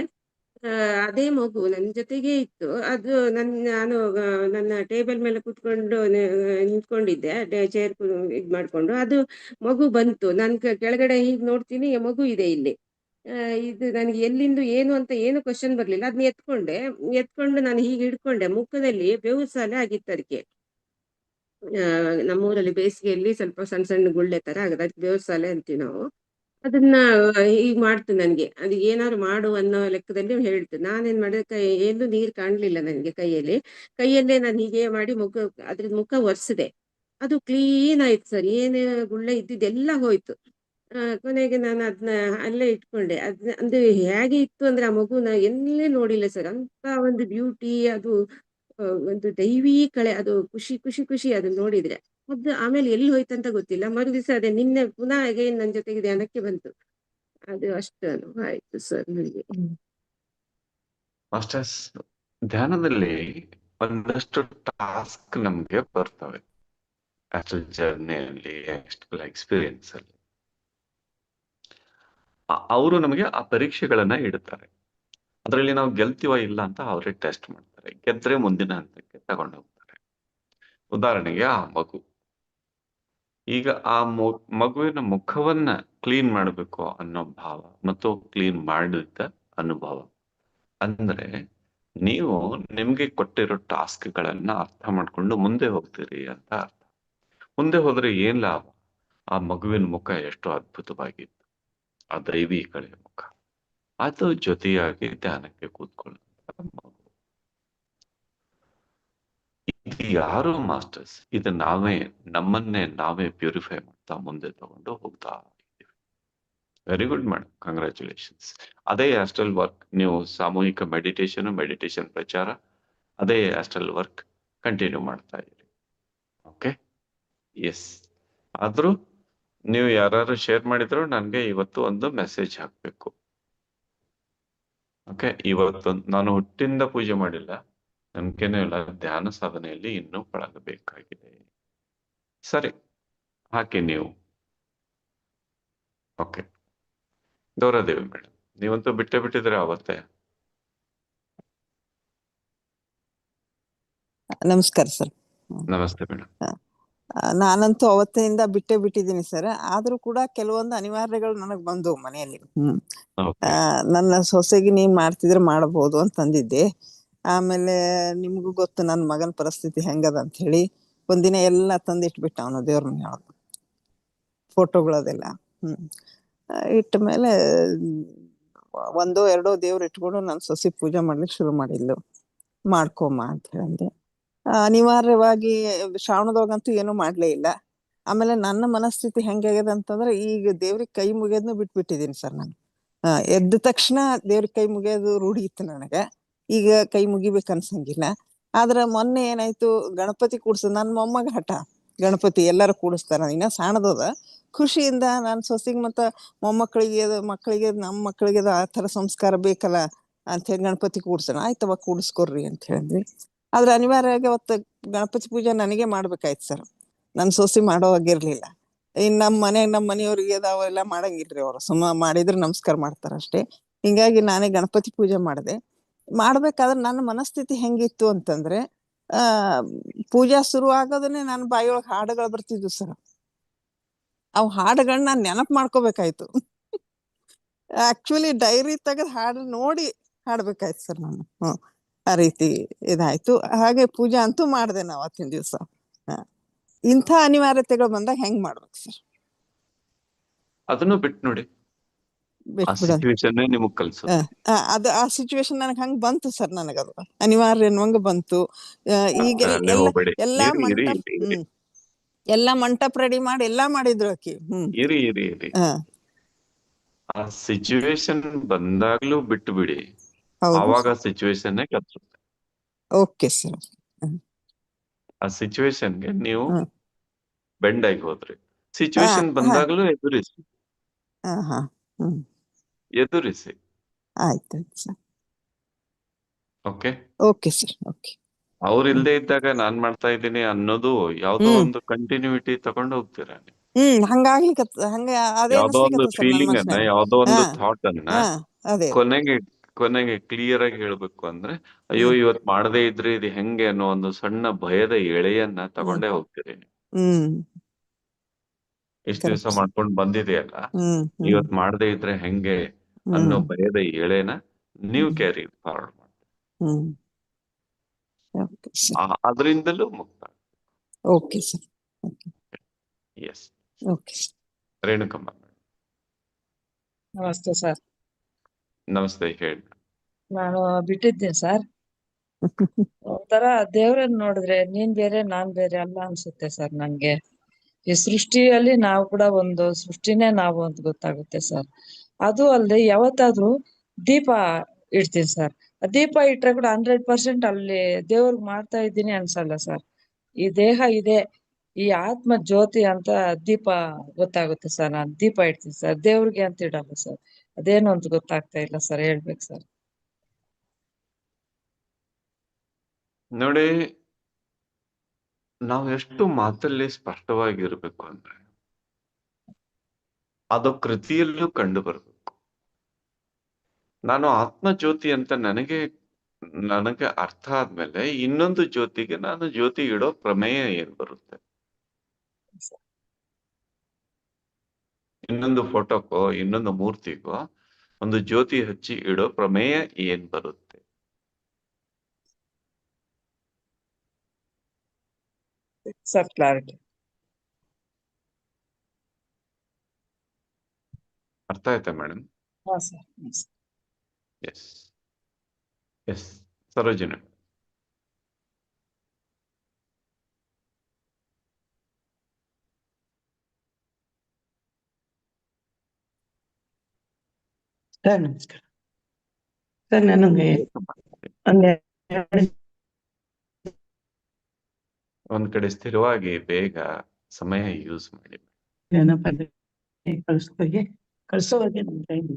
ಅದೇ ಮಗು ನನ್ ಜೊತೆಗೆ ಇತ್ತು. ಅದು ನನ್, ನಾನು ನನ್ನ ಟೇಬಲ್ ಮೇಲೆ ಕುತ್ಕೊಂಡು ನಿಂತ್ಕೊಂಡಿದ್ದೆ. ಚೇರ್ ಇದ್ ಮಾಡ್ಕೊಂಡು. ಅದು ಮಗು ಬಂತು. ನನ್ ಕೆಳಗಡೆ ಹೀಗ್ ನೋಡ್ತೀನಿ. ಮಗು ಇದೆ ಇಲ್ಲಿ. ಇದು ನನಗೆ ಎಲ್ಲಿಂದ ಏನು ಅಂತ ಏನು ಕ್ವಶನ್ ಬರ್ಲಿಲ್ಲ. ಅದನ್ನ ಎತ್ಕೊಂಡೆ. ಎತ್ಕೊಂಡು ನಾನು ಹೀಗೆ ಹಿಡ್ಕೊಂಡೆ. ಮುಖದಲ್ಲಿ ಬೇವು ಸಾಲೆ ಆಗಿತ್ತು ಅದಕ್ಕೆ ನಮ್ಮೂರಲ್ಲಿ ಬೇಸಿಗೆಯಲ್ಲಿ ಸ್ವಲ್ಪ ಸಣ್ಣ ಸಣ್ಣ ಗುಳ್ಳೆ ತರ ಆಗದ. ಅದಕ್ಕೆ ಬೇವು ಸಾಲೆ ಅಂತೀವಿ ನಾವು. ಅದನ್ನ ಈಗ ಮಾಡ್ತು ನನ್ಗೆ. ಅದು ಏನಾದ್ರು ಮಾಡು ಅನ್ನೋ ಲೆಕ್ಕದಲ್ಲಿ ಹೇಳ್ತು. ನಾನೇನ್ ಮಾಡಿದೆ, ಕೈ ಏನು ನೀರ್ ಕಾಣ್ಲಿಲ್ಲ ನನ್ಗೆ ಕೈಯಲ್ಲಿ. ಕೈಯಲ್ಲೇ ನಾನು ಹೀಗೆ ಮಾಡಿ ಮುಖ, ಅದ್ರದ್ ಮುಖ ಒರೆಸಿದೆ. ಅದು ಕ್ಲೀನ್ ಆಯ್ತು ಸರ್. ಏನೇ ಗುಳ್ಳೆ ಇದ್ದಿದ್ದೆಲ್ಲ ಹೋಯ್ತು. ಕೊನೆಗೆ ನಾನು ಅದನ್ನ ಅಲ್ಲೇ ಇಟ್ಕೊಂಡೆ. ಅದ್ನ, ಅಂದ್ರೆ ಹೇಗೆ ಇತ್ತು ಅಂದ್ರೆ ಆ ಮಗುನ ಎಲ್ಲೇ ನೋಡಿಲ್ಲ ಸರ್. ಅಂತ ಒಂದು ಬ್ಯೂಟಿ ಅದು ಒಂದು ದೈವೀ ಕಳೆ. ಅದು ಖುಷಿ ಖುಷಿ ಖುಷಿ ಅದನ್ನ ನೋಡಿದ್ರೆ. ಅದು ಆಮೇಲೆ ಎಲ್ಲಿ ಹೋಯ್ತಂತ ಗೊತ್ತಿಲ್ಲ. ಮರು ದಿವಸ ಅದೇ ನಿನ್ನೆ ಪುನಃ ಅಗೈನ್ ನನ್ನ ಜೊತೆಗೆ ಧ್ಯಾನಕ್ಕೆ ಬಂತು. ಅದು ಅಷ್ಟು ಅನುಭವ ಆಯ್ತು ಸರ್ ನನಗೆ. ಮಾಸ್ಟರ್ಸ್ ಧ್ಯಾನದಲ್ಲಿ ಒಂದಷ್ಟು ಟಾಸ್ಕ್ ನಮ್ಗೆ ಬರ್ತವೆ. ಆಕ್ಚುಲ್ ಜರ್ನಿಯಲ್ಲಿ ಅಲ್ಲಿ ಎಕ್ಸ್ಪೀರಿಯನ್ಸ್ ಅಲ್ಲಿ. ಅವರು ನಮಗೆ ಆ ಪರೀಕ್ಷೆಗಳನ್ನ ಇಡ್ತಾರೆ. ಅದರಲ್ಲಿ ನಾವು ಗೆಲ್ತೀವ ಇಲ್ಲ ಅಂತ ಅವರೇ ಟೆಸ್ಟ್ ಮಾಡ್ತಾರೆ. ಗೆದ್ರೆ ಮುಂದಿನ ಹಂತಕ್ಕೆ ತಗೊಂಡೋಗ್ತಾರೆ. ಉದಾಹರಣೆಗೆ ಆ ಮಗು. ಈಗ ಆ ಮಗುವಿನ ಮುಖವನ್ನ ಕ್ಲೀನ್ ಮಾಡಬೇಕು ಅನ್ನೋ ಭಾವ ಮತ್ತು ಕ್ಲೀನ್ ಮಾಡಿದ ಅನುಭವ. ಅಂದ್ರೆ ನೀವು ನಿಮ್ಗೆ ಕೊಟ್ಟಿರೋ ಟಾಸ್ಕ್ ಗಳನ್ನ ಅರ್ಥ ಮಾಡ್ಕೊಂಡು ಮುಂದೆ ಹೋಗ್ತೀರಿ ಅಂತ ಅರ್ಥ. ಮುಂದೆ ಹೋದ್ರೆ ಏನ್ ಲಾಭ? ಆ ಮಗುವಿನ ಮುಖ ಎಷ್ಟು ಅದ್ಭುತವಾಗಿತ್ತು. ಆ ದೈವಿ ಕಳೆಯ ಮುಖ. ಅದು ಜೊತೆಯಾಗಿ ಧ್ಯಾನಕ್ಕೆ ಕೂತ್ಕೊಳ್ಳುವಂತ ಯಾರು ಮಾಸ್ಟರ್ಸ್ ಇದು ನಾವೇ, ನಮ್ಮನ್ನೇ ನಾವೇ ಪ್ಯೂರಿಫೈ ಮಾಡ್ತಾ ಮುಂದೆ ತಗೊಂಡು ಹೋಗ್ತಾ ಇದ್ದೀವಿ. ವೆರಿ ಗುಡ್ ಮೇಡಮ್ ಕಂಗ್ರ್ಯಾಚುಲೇಷನ್ಸ್ ಅದೇ ಆಸ್ಟ್ರಲ್ ವರ್ಕ್ ನೀವು ಸಾಮೂಹಿಕ ಮೆಡಿಟೇಷನ್ ಮೆಡಿಟೇಷನ್ ಪ್ರಚಾರ, ಅದೇ ಆಸ್ಟ್ರಲ್ ವರ್ಕ್ ಕಂಟಿನ್ಯೂ ಮಾಡ್ತಾ ಇರಿ. ಓಕೆ ಎಸ್ ಆದ್ರೂ ನೀವು ಯಾರು ಶೇರ್ ಮಾಡಿದ್ರು ನನಗೆ ಇವತ್ತು ಒಂದು ಮೆಸೇಜ್ ಹಾಕಬೇಕು. ಓಕೆ ಇವತ್ತು ನಾನು ಹುಟ್ಟಿಂದ ಪೂಜೆ ಮಾಡಿಲ್ಲ. ನಂಬಿಕೆನೂ ಇಲ್ಲ ಧ್ಯಾನ ಸಾಧನೆಯಲ್ಲಿ ಇನ್ನೂ ಪಳಗಬೇಕಾಗಿದೆ. ಸರಿ ಹಾಕಿ ನೀವು. ಓಕೆ. ಗೌರದೇವಿ ಮೇಡಮ್ ನೀವಂತೂ ಬಿಟ್ಟೆ ಬಿಟ್ಟಿದ್ರೆ ಅವತ್ತೇ? ನಮಸ್ಕಾರ ಸರ್. ನಮಸ್ತೆ ಮೇಡಮ್ ನಾನಂತೂ ಅವತ್ತಿನಿಂದ ಬಿಟ್ಟೆ ಬಿಟ್ಟಿದ್ದೀನಿ ಸರ್. ಆದ್ರೂ ಕೂಡ ಕೆಲವೊಂದು ಅನಿವಾರ್ಯಗಳು ನನಗ್ ಬಂದವು ಮನೆಯಲ್ಲಿ. ಹ್ಮ್. ಆ, ನನ್ನ ಸೊಸೆಗೆ ನೀವ್ ಮಾಡ್ತಿದ್ರೆ ಮಾಡಬಹುದು ಅಂತಂದಿದ್ದೆ. ಆಮೇಲೆ ನಿಮ್ಗೂ ಗೊತ್ತು ನನ್ನ ಮಗನ ಪರಿಸ್ಥಿತಿ ಹೆಂಗದ ಅಂತ ಹೇಳಿ ಒಂದಿನ ಎಲ್ಲ ತಂದಿಟ್ಬಿಟ್ಟ ಅವನು ದೇವ್ರ ಮನೆ ಫೋಟೋಗಳದೆಲ್ಲ ಹ್ಮ್. ಇಟ್ಟ ಮೇಲೆ ಒಂದೋ ಎರಡೋ ದೇವ್ರ ಇಟ್ಕೊಂಡು ನಾನು ಸಸಿ ಪೂಜೆ ಮಾಡ್ಲಿಕ್ಕೆ ಶುರು ಮಾಡಿದ್ಲು. ಮಾಡ್ಕೊಮ್ಮ ಅಂತ ಹೇಳಂದೆ. ಅನಿವಾರ್ಯವಾಗಿ ಶ್ರಾವಣದೊಳಗಂತೂ ಏನು ಮಾಡ್ಲೇ ಇಲ್ಲ. ಆಮೇಲೆ ನನ್ನ ಮನಸ್ಥಿತಿ ಹೆಂಗಾಗ್ಯದ ಅಂತಂದ್ರೆ ಈಗ ದೇವ್ರಿಗೆ ಕೈ ಮುಗಿಯೋದ್ನು ಬಿಟ್ಬಿಟ್ಟಿದ್ದೀನಿ ಸರ್ ನಾನು. ಎದ್ದ ತಕ್ಷಣ ದೇವ್ರಿಗೆ ಕೈ ಮುಗಿಯೋದು ರೂಢಿ ಇತ್ತು ನನಗೆ. ಈಗ ಕೈ ಮುಗಿಬೇಕು ಅನ್ಸಂಗಿಲ್ಲ. ಆದ್ರ ಮೊನ್ನೆ ಏನಾಯ್ತು, ಗಣಪತಿ ಕೂಡ್ಸ ನನ್ ಮೊಮ್ಮಗ ಹಠ. ಗಣಪತಿ ಎಲ್ಲಾರು ಕೂಡಿಸ್ತಾರ, ಇನ್ನ ಸಣ್ಣದದ ಖುಷಿಯಿಂದ ನಾನ್ ಸೊಸಿಗ್ ಮತ್ತ ಮೊಮ್ಮಕ್ಕಳಿಗೆ, ಮಕ್ಕಳಿಗೆ ನಮ್ಮ ಮಕ್ಕಳಿಗೆ ಆ ತರ ಸಂಸ್ಕಾರ ಬೇಕಲ್ಲ ಅಂತ ಹೇಳಿ ಗಣಪತಿ ಕೂಡ್ಸೋಣ. ಆಯ್ತವ ಕೂಡಿಸ್ಕೊರ್ರಿ ಅಂತ ಹೇಳಿದ್ವಿ. ಆದ್ರೆ ಅನಿವಾರ್ಯವಾಗಿ ಅವತ್ತು ಗಣಪತಿ ಪೂಜೆ ನನಗೆ ಮಾಡ್ಬೇಕಾಯ್ತು ಸರ್. ನನ್ ಸೊಸಿ ಮಾಡೋ ಹಾಗಿರ್ಲಿಲ್ಲ ಇನ್ ನಮ್ ಮನೆ, ನಮ್ ಮನೆಯವ್ರಿಗೆ ಅದಾವೆಲ್ಲ ಮಾಡಂಗಿಲ್ರಿ ಅವ್ರು. ಸುಮ್ಮ ಮಾಡಿದ್ರೆ ನಮಸ್ಕಾರ ಮಾಡ್ತಾರ ಅಷ್ಟೇ ಹಿಂಗಾಗಿ ನಾನೇ ಗಣಪತಿ ಪೂಜೆ ಮಾಡಿದೆ. ಮಾಡ್ಬೇಕಾದ್ರೆ ನನ್ನ ಮನಸ್ಥಿತಿ ಹೆಂಗಿತ್ತು ಅಂತಂದ್ರೆ, ಆ, ಪೂಜಾ ಶುರು ಆಗೋದನ್ನೇ ನನ್ನ ಬಾಯಿಯೊಳಗ ಹಾಡುಗಳು ಬರ್ತಿದ್ವು ಸರ್. ಅವ್ ಹಾಡುಗಳನ್ನ ನಾನ್ ನೆನಪು ಮಾಡ್ಕೋಬೇಕಾಯ್ತು. ಆಕ್ಚುಲಿ ಡೈರಿ ತೆಗೆದ್ ಹಾಡು ನೋಡಿ ಹಾಡ್ಬೇಕಾಯ್ತು ಸರ್ ನಾನು. ಆ ರೀತಿ ಇದಾಯ್ತು. ಹಾಗೆ ಪೂಜಾ ಅಂತೂ ಮಾಡ್ದೆ ನಾವು ಅತ್ತಿನ ದಿವ್ಸ. ಇಂಥ ಅನಿವಾರ್ಯತೆಗಳು ಬಂದಾಗ ಹೆಂಗ್ ಮಾಡ್ಬೇಕು ಸರ್? ಅದನ್ನು ಬಿಟ್ಟು ನೋಡಿ. ನಿಮಗ್ ಕಲ್ಸೋದು ಆ, ಅದ ಆ ಸಿಚುವೇಶನ್ ನನಗೆ ಹಂಗ್ ಬಂತು ಸರ್ ನನಗದು. ಅನಿವಾರ್ಯ ಅನ್ನುವಂಗ ಬಂತು. ಈಗ ಎಲ್ಲ ಎಲ್ಲಾ ಮಂಟಪ ರೆಡಿ ಮಾಡಿ ಎಲ್ಲಾ ಮಾಡಿದ್ರು ಆಕಿ. ಹ್ಮ್. ಇರಿ ಇರಿ ಇರಿ. ಆ ಸಿಚುವೇಶನ್ ಬಂದಾಗ್ಲೂ ಬಿಟ್ಟು ಬಿಡಿ ಅವಾಗ ಸಿಚುವೇಶನ್ ಕಲ್ಸುತ್ತೆ ಓಕೆ ಸರ್. ಆ ಸಿಚುವೇಶನ್ಗೆ ನೀವು. ಬೆಂಡ್ ಆಗಿ ಹೋದ್ರಿ. ಸಿಚುವೇಶನ್. ಬಂದಾಗ್ಲೂ ಎದುರಿಸಿ. ಹಾ ಎದುರಿಸಿ ಆಯ್ತು sir okay okay sir okay ಅವ್ರ ಇಲ್ದೇ ಇದ್ದಾಗ ನಾನ್ ಮಾಡ್ತಾ ಇದ್ದೀನಿ ಅನ್ನೋದು ಯಾವ್ದೋ ಹ್ಮ್. ಒಂದು ಕಂಟಿನ್ಯೂಟಿ ತಗೊಂಡು ಹೋಗ್ತೀರಾ ನೀವು. ಹ್ಮ್ ಹಂಗ ಅದೇ ಯಾವ್ದೋ ಒಂದು ಸರ್ ಫೀಲಿಂಗ್ ಅನ್ನ ಯಾವ್ದೋ ಒಂದು ಹಾ. ಥಾಟ್ ಅನ್ನ ಹಾ ಅದೇ ಕೊನೆಗೆ ಕೊನೆಗೆ ಕ್ಲಿಯರ್ ಆಗಿ ಹೇಳ್ಬೇಕು ಅಂದ್ರೆ ಅಯ್ಯೋ. ಇವತ್ ಮಾಡದೇ ಇದ್ರೆ ಇದು ಹೆಂಗೆ ಅನ್ನೋ ಒಂದು ಸಣ್ಣ ಭಯದ ಎಳೆಯನ್ನ ತಗೊಂಡೇ ಹೋಗ್ತೀರಿ ನೀವು. ಹ್ಮ್ ಇಷ್ಟ ದಿವಸ Correct. ಮಾಡ್ಕೊಂಡ್ ಬಂದಿದೆಯಲ್ಲ ಹ್ಮ್ ಹ್ಮ್ ಇವತ್ ಮಾಡದೇ ಇದ್ರೆ ಹೆಂಗೆ ಅನ್ನೋ ಭಯದ ಎಳೆನ ನೀವು. ಕ್ಯಾರಿ ಫಾರ್ವರ್ಡ್ ಮಾಡಿ ಹ್ಮ್. Okay sir. ಅದ್ರಿಂದಲೂ ಮುಕ್ತ. Okay sir. Yes. Okay Renukamma. ನಮಸ್ತೆ ಸರ್. ನಮಸ್ತೆ ಹೇಳಿ. ನಾನು ಬಿಟ್ಟಿದ್ದೆ ಸರ್. ಒಂಥರ ದೇವ್ರನ್ನ ನೋಡಿದ್ರೆ ನೀನ್ ಬೇರೆ ನಾನ್ ಬೇರೆ ಅಲ್ಲ ಅನ್ಸುತ್ತೆ ಸರ್ ನಂಗೆ. ಈ ಸೃಷ್ಟಿಯಲ್ಲಿ ನಾವು ಕೂಡ ಒಂದು ಸೃಷ್ಟಿನೇ ನಾವು ಅಂತ ಗೊತ್ತಾಗುತ್ತೆ ಸರ್. ಅದು ಅಲ್ಲದೆ ಯಾವತ್ತಾದ್ರೂ ದೀಪ ಇಡ್ತೀನಿ ಸರ್ ದೀಪ ಇಟ್ರೆ ಕೂಡ ಹಂಡ್ರೆಡ್ ಪರ್ಸೆಂಟ್ ಅಲ್ಲಿ ದೇವ್ರಿಗೆ ಮಾಡ್ತಾ ಇದ್ದೀನಿ ಅನ್ಸಲ್ಲ ಸರ್ ಈ ದೇಹ ಇದೆ, ಈ ಆತ್ಮ ಜ್ಯೋತಿ ಅಂತ ದೀಪ ಗೊತ್ತಾಗುತ್ತೆ ಸರ್ ನಾನು ದೀಪ ಇಡ್ತೀನಿ ಸರ್ ದೇವ್ರಿಗೆ ಅಂತ ಇಡಲ್ಲ ಸರ್ ಅದೇನು ಅಂತ ಗೊತ್ತಾಗ್ತಾ ಇಲ್ಲ ಸರ್ ಹೇಳ್ಬೇಕು ಸರ್ ನೋಡಿ, ನಾವು ಎಷ್ಟು ಮಾತಲ್ಲಿ ಸ್ಪಷ್ಟವಾಗಿರ್ಬೇಕು ಅಂದ್ರೆ, ಅದು ಕೃತಿಯಲ್ಲೂ ಕಂಡು ಬರ್ಬೇಕು ನಾನು ಆತ್ಮ ಜ್ಯೋತಿ ಅಂತ ನನಗೆ ನನಗೆ ಅರ್ಥ ಆದ್ಮೇಲೆ ಇನ್ನೊಂದು ಜ್ಯೋತಿಗೆ ನಾನು ಜ್ಯೋತಿ ಇಡೋ ಪ್ರಮೇಯ ಏನ್ ಬರುತ್ತೆ? ಇನ್ನೊಂದು ಫೋಟೋಕ್ಕೋ ಇನ್ನೊಂದು ಮೂರ್ತಿಗೋ ಒಂದು ಜ್ಯೋತಿ ಹಚ್ಚಿ ಇಡೋ ಪ್ರಮೇಯ ಏನ್ ಬರುತ್ತೆ? ಸರ್ ಕ್ಲಾರಿಟಿ ಅರ್ಥ ಆಯ್ತಾ madam? Sir yes yes sir ನಮಸ್ಕಾರ ಸರ್ ನನಗೆ ಒಂದ್ ಕಡೆ ಸ್ಥಿರವಾಗಿ ಬೇಗ ಸಮಯ ಯೂಸ್ ಮಾಡಿ. ಗಣಪತಿ ಕಳ್ಸೋಕೆ ಕಳ್ಸೋವರೆಗೆ ನನ್ ಟೈಮ್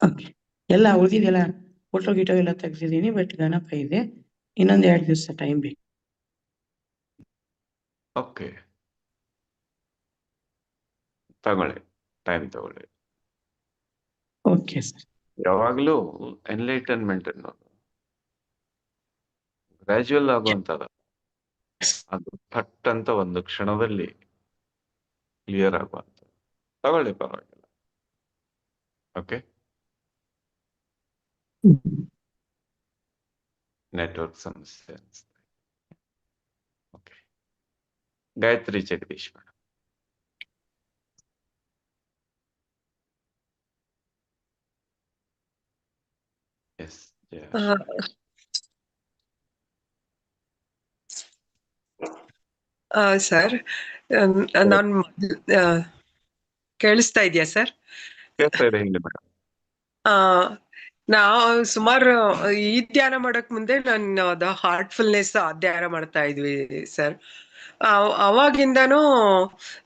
ಓಕೆ ಎಲ್ಲ ಉಳಿದಿದೆಲ್ಲ ಫೋಟೋ ಗಿಟೋ ಎಲ್ಲ ತೆಗ್ದಿದ್ದೀನಿ ಬಟ್ ಗಣಪ ಇದೆ. ಇನ್ನೊಂದ್ ಎರಡು ದಿವಸ ಟೈಮ್ ಬೇಕು. ಓಕೆ ತಗೊಳ್ಳಿ ಟೈಮ್ ತಗೊಳ್ಳಿ. ಓಕೆ ಸರ್ ಯಾವಾಗ್ಲೂ ಎನ್ಲೈಟನ್ಮೆಂಟ್ ಅನ್ನೋದು ಗ್ರಾಜುವಲ್ ಆಗುವಂತದ ಅದು ಥಟ್ ಅಂತ ಒಂದು ಕ್ಷಣದಲ್ಲಿ ಕ್ಲಿಯರ್ ಆಗುವಂತ ತಗೊಳ್ಳಿ ಪರವಾಗಿಲ್ಲ. Okay ನೆಟ್ವರ್ಕ್ ಸಮಸ್ಯೆ ಅನ್ಸುತ್ತೆ okay Gayatri Jagadish madam yes ಆ, ಸರ್ ನಾನು ಕೇಳಿಸ್ತಾ ಇದೆಯಾ ಸರ್ ಕೇಳ್ತಾ ಇದೆ ಹೇಳಿ ಮೇಡಮ್ ನಾವು ಸುಮಾರು, ಈ ಧ್ಯಾನ ಮಾಡಕ್ ಮುಂದೆ ನಾನು ಅದ ಹಾರ್ಟ್ಫುಲ್ನೆಸ್ ಧ್ಯಾನ ಮಾಡ್ತಾ ಇದ್ವಿ ಸರ್. ಅವಾಗಿಂದನೂ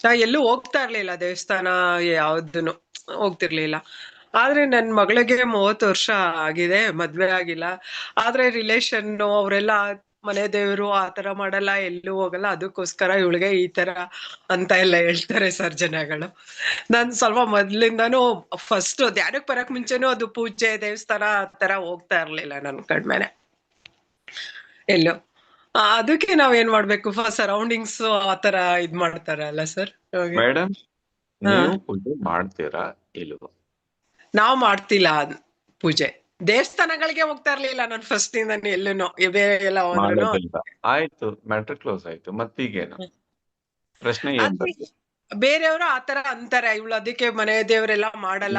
ನಾ ಎಲ್ಲೂ ಹೋಗ್ತಾ ಇರ್ಲಿಲ್ಲ ದೇವಸ್ಥಾನ ಯಾವ್ದನ್ನು ಹೋಗ್ತಿರ್ಲಿಲ್ಲ. ಆದ್ರೆ ನನ್ ಮಗಳಿಗೆ ಮೂವತ್ತು ವರ್ಷ ಆಗಿದೆ, ಮದ್ವೆ ಆಗಿಲ್ಲ. ಆದ್ರೆ ರಿಲೇಷನ್ ಅವರೆಲ್ಲ ಮನೆ ದೇವ್ರು ಆ ತರ ಮಾಡಲ್ಲ ಎಲ್ಲೂ ಹೋಗಲ್ಲ ಅದಕ್ಕೋಸ್ಕರ ಇವಳಿಗೆ ಈ ತರ ಅಂತ ಎಲ್ಲ ಹೇಳ್ತಾರೆ ಸರ್ ಜನಗಳು. ನಾನ್ ಸ್ವಲ್ಪ ಮೊದ್ಲಿಂದಾನು ಫಸ್ಟ್ ಧ್ಯಾನಕ್ ಬರಕ್ ಮುಂಚೆನೂ ಅದು ಪೂಜೆ ದೇವಸ್ಥಾನ ಆ ತರ ಹೋಗ್ತಾ ಇರ್ಲಿಲ್ಲ ನನ್ ಕಡ್ಮೆನೆ ಎಲ್ಲೋ. ಅದಕ್ಕೆ ನಾವ್ ಏನ್ ಮಾಡ್ಬೇಕು ಸರೌಂಡಿಂಗ್ಸ್ ಆ ತರ ಇದ್ ಮಾಡ್ತಾರಲ್ಲ ಸರ್? ಮಾಡ್ತೀರಾ ಇಲ್ವೋ? ನಾವ್ ಮಾಡ್ತಿಲ್ಲ ಪೂಜೆ. ದೇವಸ್ಥಾನಗಳಿಗೆ ಹೋಗ್ತಾ ಇರ್ಲಿಲ್ಲ ನಾನು ಫಸ್ಟ್ ಇಂದ ಎಲ್ಲೂನು ಬೇರೆ ಎಲ್ಲ ಆಯ್ತು ಮ್ಯಾಟ್ರ್ ಕ್ಲೋಸ್ ಆಯ್ತು ಮತ್ತೀಗೇನು? ಪ್ರಶ್ನೆ ಏನ್ ಬೇರೆಯವರು ಆತರ ಅಂತಾರೆ ಇವಳು ಅದಕ್ಕೆ ಮನೆ ದೇವರೆಲ್ಲ ಮಾಡಲ್ಲ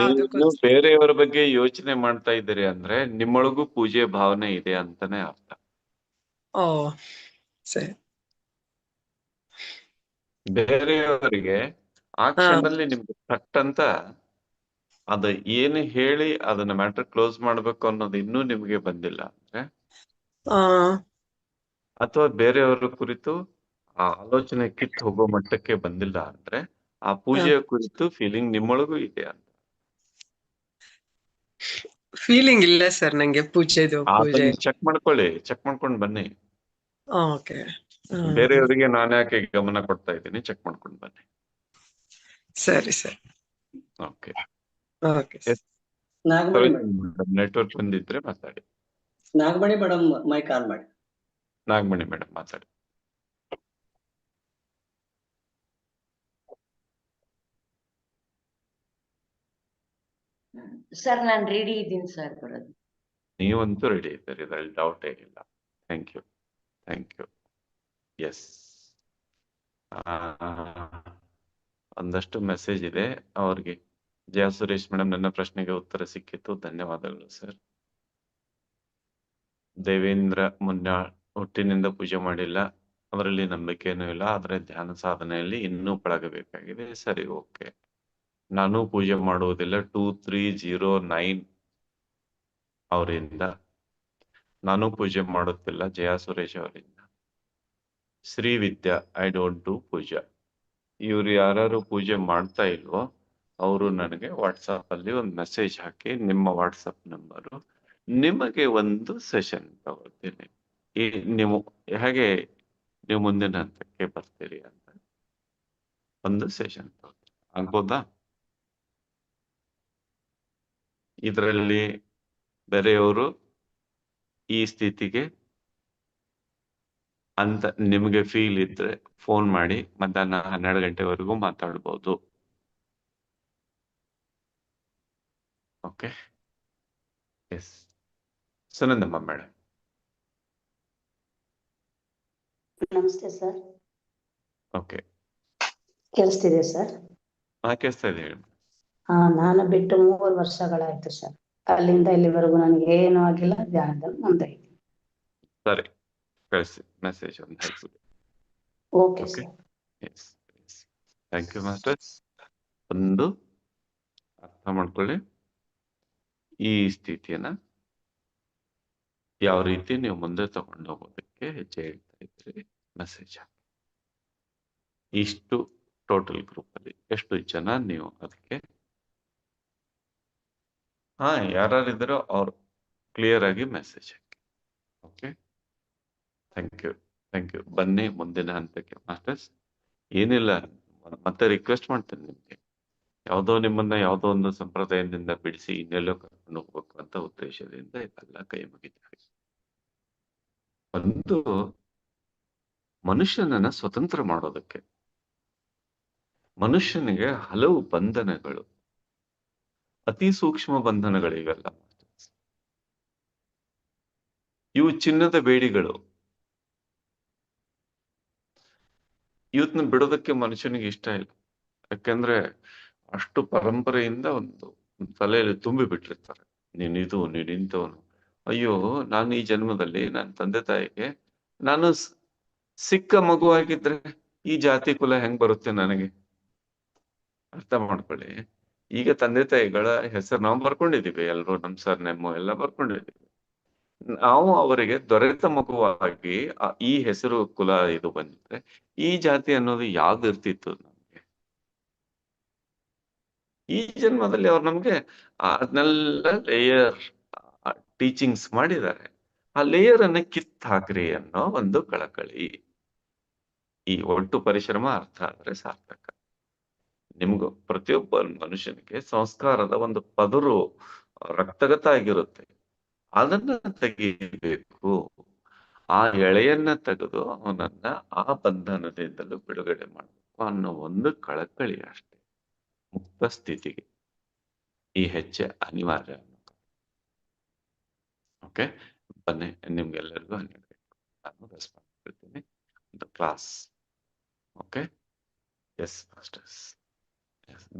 ಬೇರೆಯವರ ಬಗ್ಗೆ ಯೋಚನೆ ಮಾಡ್ತಾ ಇದ್ದೀರಿ ಅಂದ್ರೆ ನಿಮ್ಮೊಳಗೂ ಪೂಜೆ ಭಾವನೆ ಇದೆ ಅಂತಾನೆ ಅರ್ಥ. ಓ ಸರಿ. ಬೇರೆಯವರಿಗೆ ಆ ಕ್ಷಣದಲ್ಲಿ ನಿಮ್ಗೆ ಥಟ್ ಅಂತ ಅದ ಏನು ಹೇಳಿ ಅದನ್ನ ಮ್ಯಾಟರ್ ಕ್ಲೋಸ್ ಮಾಡ್ಬೇಕು ಅನ್ನೋದು ಇನ್ನೂ ನಿಮ್ಗೆ ಬಂದಿಲ್ಲ ಅಂದ್ರೆ ಅಥವಾ ಬೇರೆಯವರ ಕುರಿತು ಆ ಆಲೋಚನೆ ಕಿತ್ತು ಹೋಗೋ ಮಟ್ಟಕ್ಕೆ ಬಂದಿಲ್ಲ ಅಂದ್ರೆ ಆ ಪೂಜೆಯ ಕುರಿತು ಫೀಲಿಂಗ್ ನಿಮ್ಮೊಳಗೂ ಇದೆ ಅಂತ. ಫೀಲಿಂಗ್ ಇಲ್ಲ ಸರ್ ನಂಗೆ ಪೂಜೆದು ಪೂಜೆ. ಚೆಕ್ ಮಾಡ್ಕೊಳ್ಳಿ ಚೆಕ್ ಮಾಡ್ಕೊಂಡು ಬನ್ನಿ. ಓಕೆ ಬೇರೆಯವರಿಗೆ ನಾನು ಯಾಕೆ ಗಮನ ಕೊಡ್ತಾ ಇದ್ದೀನಿ ಚೆಕ್ ಮಾಡ್ಕೊಂಡು ಬನ್ನಿ. ಸರಿ ಸರಿ ಓಕೆ ನಾಗಮಣಿ ನೆಟ್ವರ್ಕ್ ಬಂದಿದ್ರೆ ಮಾತಾಡಿ. ನಾಗಮಣಿ ಮೇಡಮ್ ಮೈ ಕಾಲ್ ಮಾಡಿ. ನಾಗಮಣಿ ಮೇಡಮ್ ಮಾತಾಡಿ. ಸರ್ ನಾನು ರೆಡಿ ಇದ್ದೀನಿ ಸರ್ ಬರೋದು. ನೀವಂತೂ ರೆಡಿ ಇದ್ದೀರಿ ಇದರಲ್ಲಿ ಡೌಟ್ ಏನಿಲ್ಲ. Thank you thank you yes ಒಂದಷ್ಟು ಮೆಸೇಜ್ ಇದೆ ಅವ್ರಿಗೆ ಜಯ ಸುರೇಶ್ ಮೇಡಮ್ ನನ್ನ ಪ್ರಶ್ನೆಗೆ ಉತ್ತರ ಸಿಕ್ಕಿತ್ತು ಧನ್ಯವಾದಗಳು, ಸರ್. ದೇವೇಂದ್ರ ಮುನ್ನ ಹುಟ್ಟಿನಿಂದ ಪೂಜೆ ಮಾಡಿಲ್ಲ. ಅದರಲ್ಲಿ ನಂಬಿಕೆನೂ ಇಲ್ಲ, ಆದ್ರೆ ಧ್ಯಾನ ಸಾಧನೆಯಲ್ಲಿ ಇನ್ನೂ ಪಳಗಬೇಕಾಗಿದೆ. ಸರಿ, ಓಕೆ. ನಾನು ಪೂಜೆ ಮಾಡುವುದಿಲ್ಲ. ಟೂ ತ್ರೀ ಜೀರೋ ನೈನ್ ಅವರಿಂದ ನಾನು ಪೂಜೆ ಮಾಡುತ್ತಿಲ್ಲ. ಜಯ ಸುರೇಶ್ ಅವರಿಂದ. Shri Vidya, I don't do puja. ಇವ್ರು ಯಾರು ಪೂಜೆ ಮಾಡ್ತಾ ಇಲ್ವೋ ಅವರು ನನಗೆ ವಾಟ್ಸಪ್ಪಲ್ಲಿ ಒಂದು ಮೆಸೇಜ್ ಹಾಕಿ, ನಿಮ್ಮ ವಾಟ್ಸಪ್ ನಂಬರು ನಿಮಗೆ ಒಂದು ಸೆಷನ್ ತಗೋತೀನಿ. ಈ ನೀವು ಹೇಗೆ ನೀವು ಮುಂದಿನ ಹಂತಕ್ಕೆ ಬರ್ತೀರಿ ಅಂತ ಒಂದು ಸೆಷನ್ ತಗೊಳ್ತೀನಿ ಆಗ್ಬೋದಾ? ಇದರಲ್ಲಿ ಬೇರೆಯವರು ಈ ಸ್ಥಿತಿಗೆ ಅಂತ ನಿಮಗೆ ಫೀಲ್ ಇದ್ರೆ ಫೋನ್ ಮಾಡಿ ಮಧ್ಯಾಹ್ನ ಹನ್ನೆರಡು ಗಂಟೆವರೆಗೂ ಮಾತಾಡ್ಬೋದು. ಓಕೆ ಎಸ್ ಸುನಂದಮ್ಮ ಮೇಡಮ್ ನಮಸ್ತೆ ಸರ್ ಓಕೆ ಕೇಳಿಸ್ತಿದೆ ಸರ್ ಹಾ ಕೇಳಿಸ್ತಾ ಇದೆ ಹೇಳಿ ಹಾ ನಾನು ಬಿಟ್ಟು ಮೂರು ವರ್ಷಗಳಾಯ್ತು ಸರ್ ಅಲ್ಲಿಂದ ಇಲ್ಲಿವರೆಗೂ ನನಗೆ ಏನೂ ಆಗಿಲ್ಲ. ಧ್ಯಾನದಲ್ಲಿ ಮುಂದೆ ಸರಿ ಕಳಿಸಿ ಮೆಸೇಜ್ ಒಂದು ಹಾಕ್ಬಿಡಿ okay okay sir yes yes thank you masters ಒಂದು ಅರ್ಥ ಮಾಡ್ಕೊಳ್ಳಿ. ಈ ಸ್ಥಿತಿಯನ್ನ ಯಾವ ರೀತಿ ನೀವು ಮುಂದೆ ತಗೊಂಡು ಹೋಗೋದಕ್ಕೆ ಹೆಜ್ಜೆ ಹೇಳ್ತಾ ಇದ್ರಿ ಮೆಸೇಜ್ ಇಷ್ಟು ಟೋಟಲ್ ಗ್ರೂಪ್ ಅಲ್ಲಿ ಎಷ್ಟು ಜನ ನೀವು ಅದಕ್ಕೆ? ಹಾ ಯಾರಿದ್ದಾರೋ ಅವ್ರು ಕ್ಲಿಯರ್ ಆಗಿ message hockey. Okay thank you thank you ಬನ್ನಿ ಮುಂದಿನ ಹಂತಕ್ಕೆ. ಮಾಸ್ಟರ್ಸ್ ಏನಿಲ್ಲ ಮತ್ತೆ ರಿಕ್ವೆಸ್ಟ್ ಮಾಡ್ತೇನೆ ನಿಮ್ಗೆ. ಯಾವುದೋ ನಿಮ್ಮನ್ನ ಯಾವುದೋ ಒಂದು ಸಂಪ್ರದಾಯದಿಂದ ಬಿಡಿಸಿ ಇನ್ನೆಲ್ಲೋ ಕರ್ಕೊಂಡು ಹೋಗ್ಬೇಕು ಅಂತ ಉದ್ದೇಶದಿಂದ ಇದೆಲ್ಲ ಕೈ ಮುಗಿತೀವಿ. ಒಂದು ಮನುಷ್ಯನನ್ನ ಸ್ವತಂತ್ರ ಮಾಡೋದಕ್ಕೆ, ಮನುಷ್ಯನಿಗೆ ಹಲವು ಬಂಧನಗಳು, ಅತಿ ಸೂಕ್ಷ್ಮ ಬಂಧನಗಳಿವೆಲ್ಲ ಇವು ಚಿನ್ನದ ಬೇಡಿಗಳು. ಇವತ್ನ ಬಿಡೋದಕ್ಕೆ ಮನುಷ್ಯನಿಗೆ ಇಷ್ಟ ಇಲ್ಲ. ಯಾಕಂದ್ರೆ ಅಷ್ಟು ಪರಂಪರೆಯಿಂದ ಒಂದು ತಲೆಯಲ್ಲಿ ತುಂಬಿ ಬಿಟ್ಟಿರ್ತಾರೆ ನೀನ್ ಇದು, ನೀನ್ ಇಂಥವನು. ಅಯ್ಯೋ, ನಾನು ಈ ಜನ್ಮದಲ್ಲಿ ನನ್ನ ತಂದೆ ತಾಯಿಗೆ ನಾನು ಸಿಕ್ಕ ಮಗುವಾಗಿದ್ರೆ ಈ ಜಾತಿ ಕುಲ ಹೆಂಗ್ ಬರುತ್ತೆ ನನಗೆ? ಅರ್ಥ ಮಾಡ್ಕೊಳ್ಳಿ. ಈಗ ತಂದೆ ತಾಯಿಗಳ ಹೆಸರು ನಾವು ಬರ್ಕೊಂಡಿದೀವಿ ಎಲ್ಲರೂ ನಮ್ ಸರ್, ನೆಮ್ಮು ಎಲ್ಲ ಬರ್ಕೊಂಡಿದೀವಿ ನಾವು ಅವರಿಗೆ ದೊರೆತ ಮಗುವಾಗಿ ಈ ಹೆಸರು ಕುಲ ಇದು ಬಂದಿದ್ರೆ ಈ ಜಾತಿ ಅನ್ನೋದು ಯಾವ್ದು ಇರ್ತಿತ್ತು? ಈ ಜನ್ಮದಲ್ಲಿ ಅವ್ರು ನಮ್ಗೆ ಅದನ್ನೆಲ್ಲ ಲೇಯರ್ ಟೀಚಿಂಗ್ಸ್ ಮಾಡಿದ್ದಾರೆ. ಆ ಲೇಯರ್ ಅನ್ನ ಕಿತ್ ಹಾಕ್ರಿ ಅನ್ನೋ ಒಂದು ಕಳಕಳಿ. ಈ ಒಟ್ಟು ಪರಿಶ್ರಮ ಅರ್ಥ ಆದ್ರೆ ಸಾರ್ಥಕ. ನಿಮ್ಗೂ ಪ್ರತಿಯೊಬ್ಬ ಮನುಷ್ಯನಿಗೆ ಸಂಸ್ಕಾರದ ಒಂದು ಪದರು ರಕ್ತಗತ ಆಗಿರುತ್ತೆ. ಅದನ್ನ ತೆಗಿಬೇಕು. ಆ ಎಳೆಯನ್ನ ತೆಗೆದು ಅವನನ್ನ ಆ ಬಂಧನದಿಂದಲೂ ಬಿಡುಗಡೆ ಮಾಡಬೇಕು ಅನ್ನೋ ಒಂದು ಕಳಕಳಿ ಅಷ್ಟೇ. ಮುಕ್ತ ಸ್ಥಿತಿಗೆ ಈ ಹೆಜ್ಜೆ ಅನಿವಾರ್ಯ ಓಕೆ ಬನ್ನಿ, ನಿಮ್ಗೆಲ್ಲರಿಗೂ ಹನ್ನೆರಡು ನಾನು ರೆಸ್ಪಾನ್ಸ್ ಮಾಡ್ತೀನಿ. ಒಂದು ಕ್ಲಾಸ್ ಓಕೆ ಎಸ್ ಮಾಸ್ಟರ್ಸ್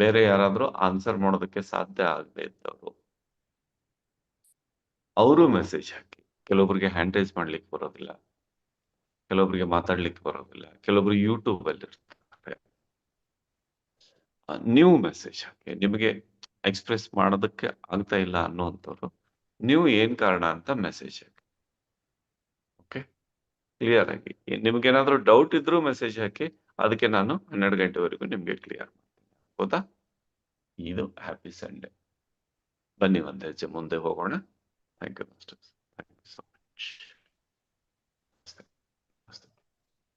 ಬೇರೆ ಯಾರಾದರೂ ಆನ್ಸರ್ ಮಾಡೋದಕ್ಕೆ ಸಾಧ್ಯ ಆಗದೆ ಇದ್ದವರು, ಅವರು ಮೆಸೇಜ್ ಹಾಕಿ. ಕೆಲವೊಬ್ರಿಗೆ ಹ್ಯಾಂಡ್ ರೈಸ್ ಮಾಡ್ಲಿಕ್ಕೆ ಬರೋದಿಲ್ಲ. ಕೆಲವೊಬ್ರಿಗೆ ಮಾತಾಡ್ಲಿಕ್ಕೆ ಬರೋದಿಲ್ಲ. ಕೆಲವೊಬ್ರು ಯೂಟ್ಯೂಬ್ ಅಲ್ಲಿ ಇರ್ತಾರೆ ನೀವು ಮೆಸೇಜ್ ನಿಮಗೆ ಎಕ್ಸ್ಪ್ರೆಸ್ ಮಾಡೋದಕ್ಕೆ ಆಗ್ತಾ ಇಲ್ಲ ಅನ್ನೋಂಥವ್ರು ನೀವು ಏನ್ ಕಾರಣ ಅಂತ ಮೆಸೇಜ್ ಹಾಕಿ ಓಕೆ ಕ್ಲಿಯರ್ ಆಗಿ. ನಿಮ್ಗೇನಾದ್ರೂ ಡೌಟ್ ಇದ್ರೂ ಮೆಸೇಜ್ ಹಾಕಿ, ಅದಕ್ಕೆ ನಾನು ಹನ್ನೆರಡು ಗಂಟೆವರೆಗೂ ನಿಮ್ಗೆ ಕ್ಲಿಯರ್ ಮಾಡ್ತೀನಿ. ಹೌದಾ? ಇದು ಹ್ಯಾಪಿ ಸಂಡೇ ಬನ್ನಿ ಒಂದು ಹೆಜ್ಜೆ ಮುಂದೆ ಹೋಗೋಣ. Thank you masters